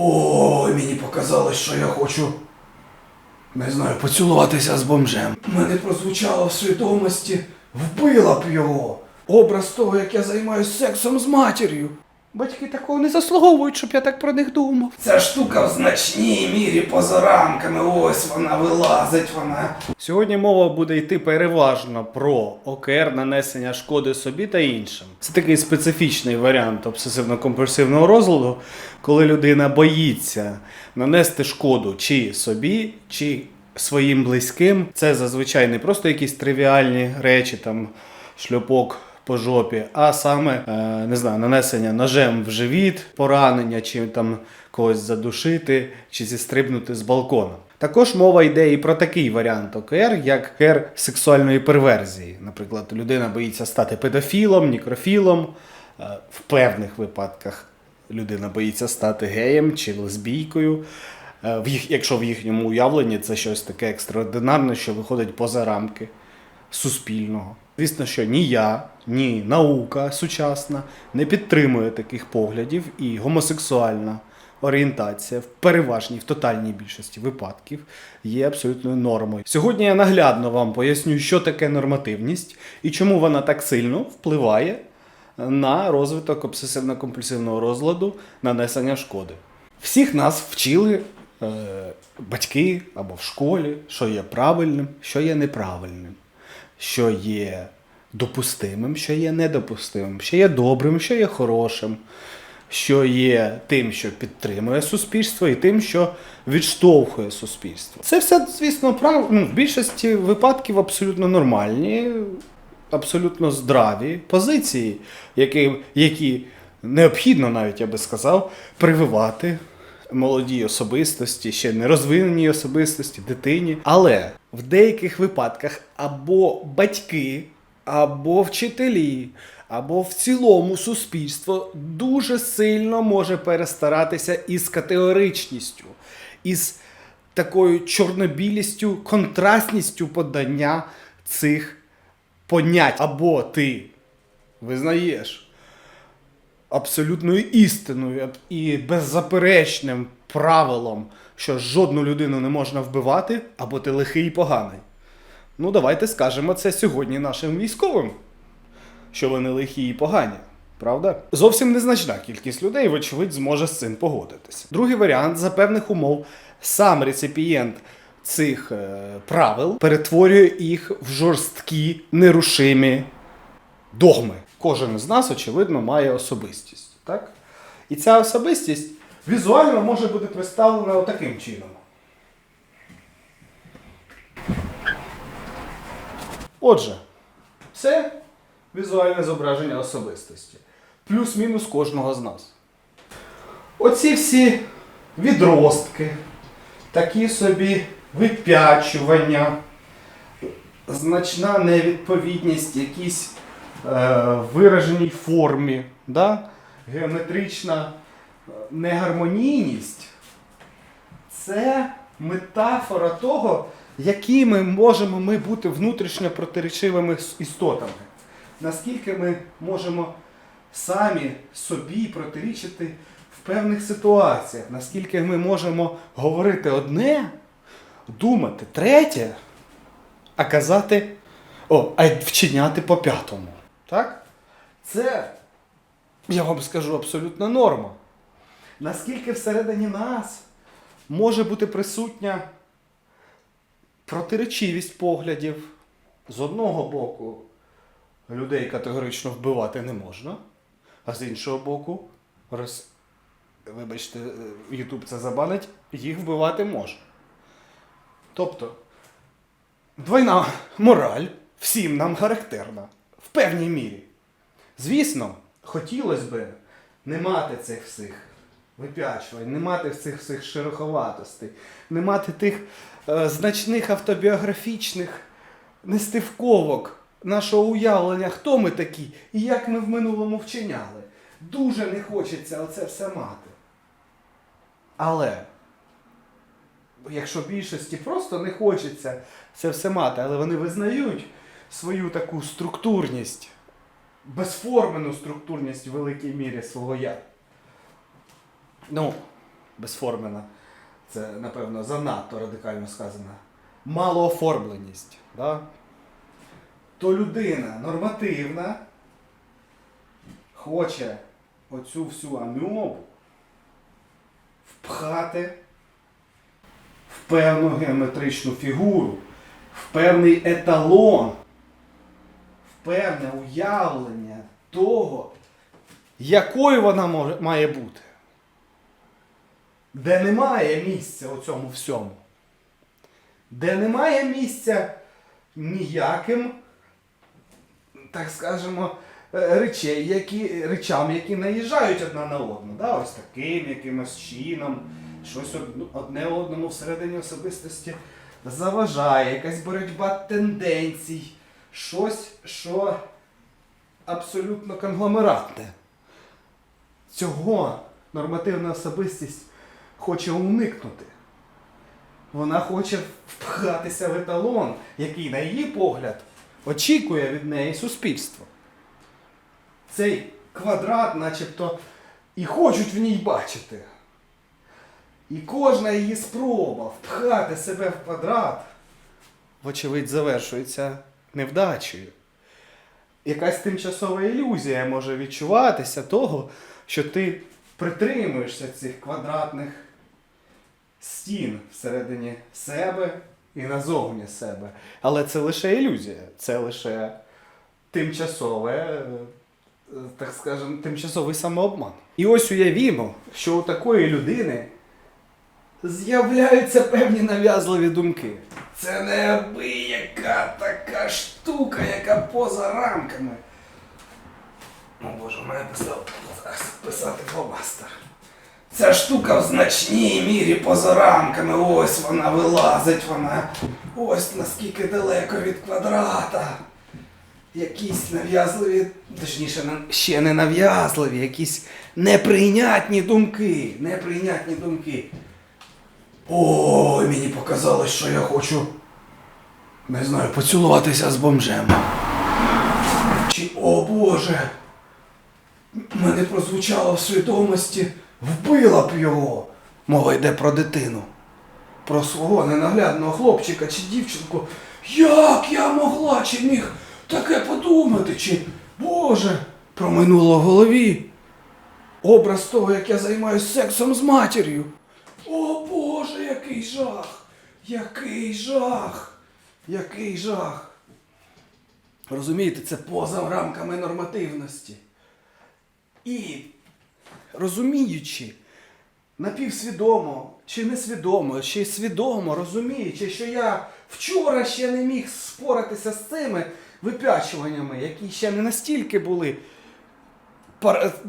Ой, мені показалось, що я хочу. Не знаю, поцілуватися з бомжем. Мене прозвучало в свідомості, вбила б його. Образ того, як я займаюся сексом з матір'ю. Батьки такого не заслуговують, щоб я так про них думав. Ця штука в значній мірі поза рамками. Ось вона вилазить вона. Сьогодні мова буде йти переважно про ОКР, нанесення шкоди собі та іншим. Це такий специфічний варіант обсесивно-компульсивного розладу, коли людина боїться нанести шкоду чи собі, чи своїм близьким. Це зазвичай не просто якісь тривіальні речі, там шльопок по жопі, а саме е, не знаю, нанесення ножем в живіт, поранення, чи там когось задушити, чи зістрибнути з балкона. Також мова йде і про такий варіант ОКР, як ОКР сексуальної перверзії. Наприклад, людина боїться стати педофілом, нікрофілом. Е, В певних випадках людина боїться стати геєм чи лесбійкою. Е, В їх, якщо в їхньому уявленні це щось таке екстраординарне, що виходить поза рамки суспільного. Звісно, що ні я, ні наука сучасна не підтримує таких поглядів, і гомосексуальна орієнтація в переважній, в тотальній більшості випадків є абсолютною нормою. Сьогодні я наглядно вам поясню, що таке нормативність і чому вона так сильно впливає на розвиток обсесивно-компульсивного розладу нанесення шкоди. Всіх нас вчили е, батьки або в школі, що є правильним, що є неправильним, що є допустимим, що є недопустимим, що є добрим, що є хорошим, що є тим, що підтримує суспільство, і тим, що відштовхує суспільство. Це все, звісно, прав... ну, в більшості випадків абсолютно нормальні, абсолютно здраві позиції, які, які необхідно навіть, я би сказав, прививати молодій особистості, ще не розвиненій особистості, дитині. Але в деяких випадках або батьки, або вчителі, або в цілому суспільство дуже сильно може перестаратися із категоричністю, із такою чорнобілістю, контрастністю подання цих понять. Або ти визнаєш абсолютною істиною і беззаперечним правилом, що жодну людину не можна вбивати, або ти лихий і поганий. Ну, давайте скажемо це сьогодні нашим військовим, що вони лихі і погані. Правда? Зовсім незначна кількість людей, вочевидь, зможе з цим погодитися. Другий варіант за певних умов сам реципієнт цих е, правил перетворює їх в жорсткі, нерушимі догми. Кожен з нас, очевидно, має особистість. Так? І ця особистість візуально може бути представлена отаким чином. Отже, це візуальне зображення особистості. Плюс-мінус кожного з нас. Оці всі відростки, такі собі вип'ячування, значна невідповідність якійсь е, вираженій формі, да? геометрична е, негармонійність це метафора того, якими можемо ми бути внутрішньо протиречивими істотами. Наскільки ми можемо самі собі протирічити в певних ситуаціях, наскільки ми можемо говорити одне, думати третє, а казати, о, а вчиняти по п'ятому. Так? Це, я вам скажу, абсолютна норма. Наскільки всередині нас може бути присутня протиречивість поглядів. З одного боку, людей категорично вбивати не можна, а з іншого боку, роз... вибачте, Ютуб це забанить, їх вбивати можна. Тобто, двойна мораль всім нам характерна певній мірі. Звісно, хотілося б не мати цих всіх вип'ячувань, не мати цих всіх шероховатостей, не мати тих е, значних автобіографічних нестивковок нашого уявлення, хто ми такі і як ми в минулому вчиняли. Дуже не хочеться оце все мати. Але якщо більшості просто не хочеться це все мати, але вони визнають свою таку структурність, безформену структурність в великій мірі свого я. Ну, безформена. Це, напевно, занадто радикально сказано. Малооформленість. Да? То людина нормативна хоче оцю всю амьобу впхати в певну геометричну фігуру, в певний еталон, певне уявлення того, якою вона може, має бути. Де немає місця у цьому всьому. Де немає місця ніяким, так скажемо, е, речей, які, речам, які наїжджають одна на одну. Да? Ось таким якимось чином, щось одне одному всередині особистості заважає, якась боротьба тенденцій, щось, що абсолютно конгломератне. Цього нормативна особистість хоче уникнути. Вона хоче впхатися в еталон, який, на її погляд, очікує від неї суспільство. Цей квадрат, начебто, і хочуть в ній бачити. І кожна її спроба впхати себе в квадрат, вочевидь, завершується невдачею. Якась тимчасова ілюзія може відчуватися того, що ти притримуєшся цих квадратних стін всередині себе і назовні себе. Але це лише ілюзія, це лише тимчасове, е, так скажемо, тимчасовий самообман. І ось уявімо, що у такої людини з'являються певні нав'язливі думки. Це неабияка така штука, яка поза рамками. О боже, мене писав писати фломастер. Ця штука в значній мірі поза рамками. Ось вона вилазить, вона ось наскільки далеко від квадрата. Якісь нав'язливі, точніше, ще не нав'язливі, якісь неприйнятні думки. Неприйнятні думки. Ой, мені показалось, що я хочу, не знаю, поцілуватися з бомжем. Чи, о Боже, мене прозвучало в свідомості, вбила б його. Мова йде про дитину. Про свого ненаглядного хлопчика чи дівчинку. Як я могла чи міг таке подумати? Чи, Боже, проминуло в голові. Образ того, як я займаюся сексом з матір'ю. О Боже, який жах! Який жах! Який жах! Розумієте, це поза рамками нормативності. І розуміючи, напівсвідомо чи несвідомо, чи свідомо розуміючи, що я вчора ще не міг споратися з цими випячуваннями, які ще не настільки були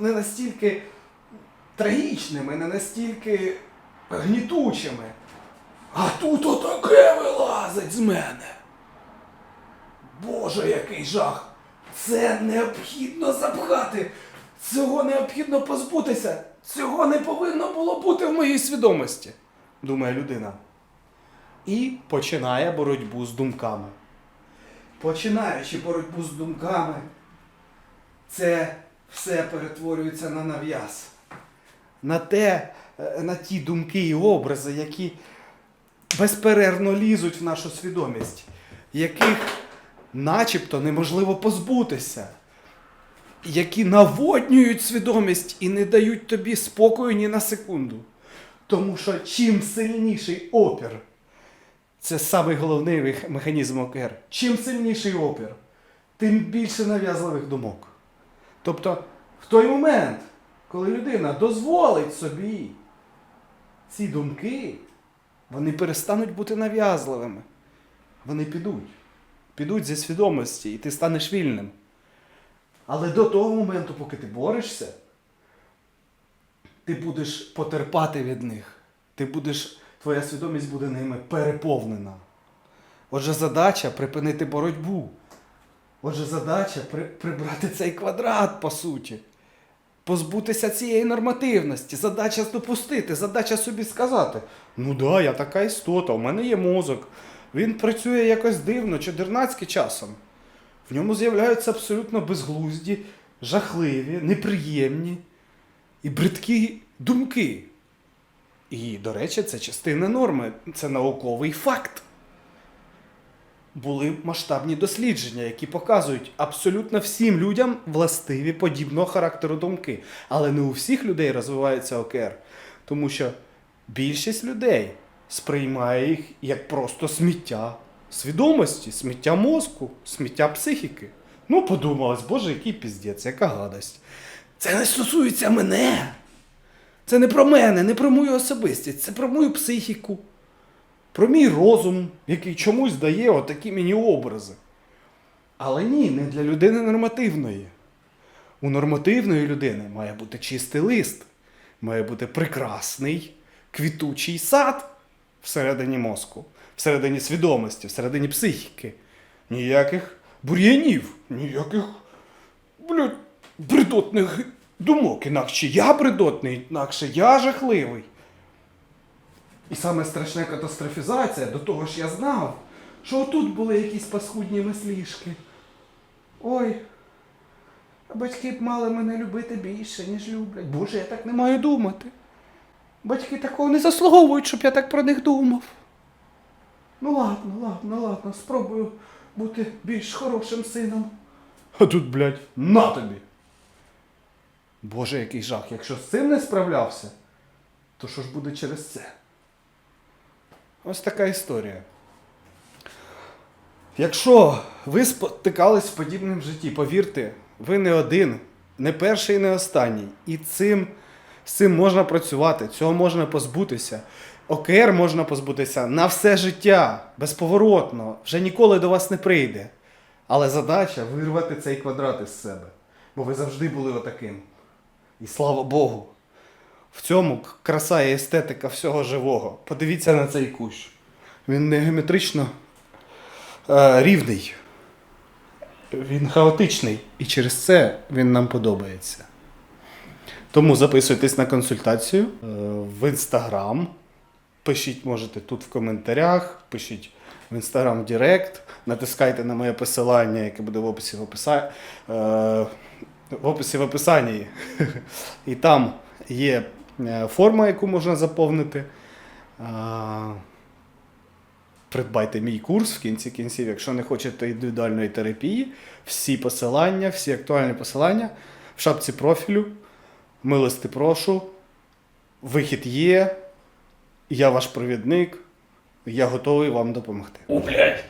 не настільки трагічними, не настільки гнітучими. А тут отаке вилазить з мене. Боже, який жах! Це необхідно запхати. Цього необхідно позбутися. Цього не повинно було бути в моїй свідомості, думає людина. І починає боротьбу з думками. Починаючи боротьбу з думками, це все перетворюється на нав'яз. На те, на ті думки і образи, які безперервно лізуть в нашу свідомість, яких начебто неможливо позбутися, які наводнюють свідомість і не дають тобі спокою ні на секунду. Тому що чим сильніший опір, це самий головний механізм ОКР, чим сильніший опір, тим більше нав'язливих думок. Тобто, в той момент, коли людина дозволить собі ці думки, вони перестануть бути нав'язливими. Вони підуть. Підуть зі свідомості, і ти станеш вільним. Але до того моменту, поки ти борешся, ти будеш потерпати від них. Ти будеш, твоя свідомість буде ними переповнена. Отже, задача припинити боротьбу. Отже, задача при, прибрати цей квадрат, по суті. Позбутися цієї нормативності. Задача допустити, задача собі сказати: ну да, я така істота, у мене є мозок. Він працює якось дивно, чудернацьки часом. В ньому з'являються абсолютно безглузді, жахливі, неприємні і бридкі думки. І, до речі, це частина норми, це науковий факт. Були масштабні дослідження, які показують абсолютно всім людям властиві подібного характеру думки. Але не у всіх людей розвивається ОКР, тому що більшість людей сприймає їх як просто сміття свідомості, сміття мозку, сміття психіки. Ну, подумалось, боже, який піздець, яка гадость. Це не стосується мене. Це не про мене, не про мою особистість, це про мою психіку, про мій розум, який чомусь дає отакі мені образи. Але ні, не для людини нормативної. У нормативної людини має бути чистий лист, має бути прекрасний квітучий сад всередині мозку, всередині свідомості, всередині психіки. Ніяких бур'янів, ніяких, блядь, бредотних думок. Інакше я бредотний, інакше я жахливий. І саме страшна катастрофізація, до того ж я знав, що отут були якісь паскудні мислішки. Ой, батьки б мали мене любити більше, ніж люблять. Боже, я так не маю думати. Батьки такого не заслуговують, щоб я так про них думав. Ну ладно, ладно, ладно, спробую бути більш хорошим сином. А тут, блядь, на тобі. Боже, який жах. Якщо з цим не справлявся, то що ж буде через це? Ось така історія. Якщо ви спотикались з подібним житті, повірте, ви не один, не перший не останній. І цим, з цим можна працювати, цього можна позбутися. ОКР можна позбутися на все життя, безповоротно, вже ніколи до вас не прийде. Але задача вирвати цей квадрат із себе. Бо ви завжди були отаким. І слава Богу. В цьому краса і естетика всього живого. Подивіться на цей кущ. Він не геометрично е, рівний. Він хаотичний. І через це він нам подобається. Тому записуйтесь на консультацію е, в інстаграм. Пишіть, можете тут в коментарях, пишіть в інстаграм Директ, натискайте на моє посилання, яке буде в описі в описанні. Е, в описі в описанні. І там є форма, яку можна заповнити. Придбайте мій курс в кінці кінців, якщо не хочете індивідуальної терапії, всі посилання, всі актуальні посилання в шапці профілю. Милости прошу. Вихід є. Я ваш провідник. Я готовий вам допомогти. О, блядь.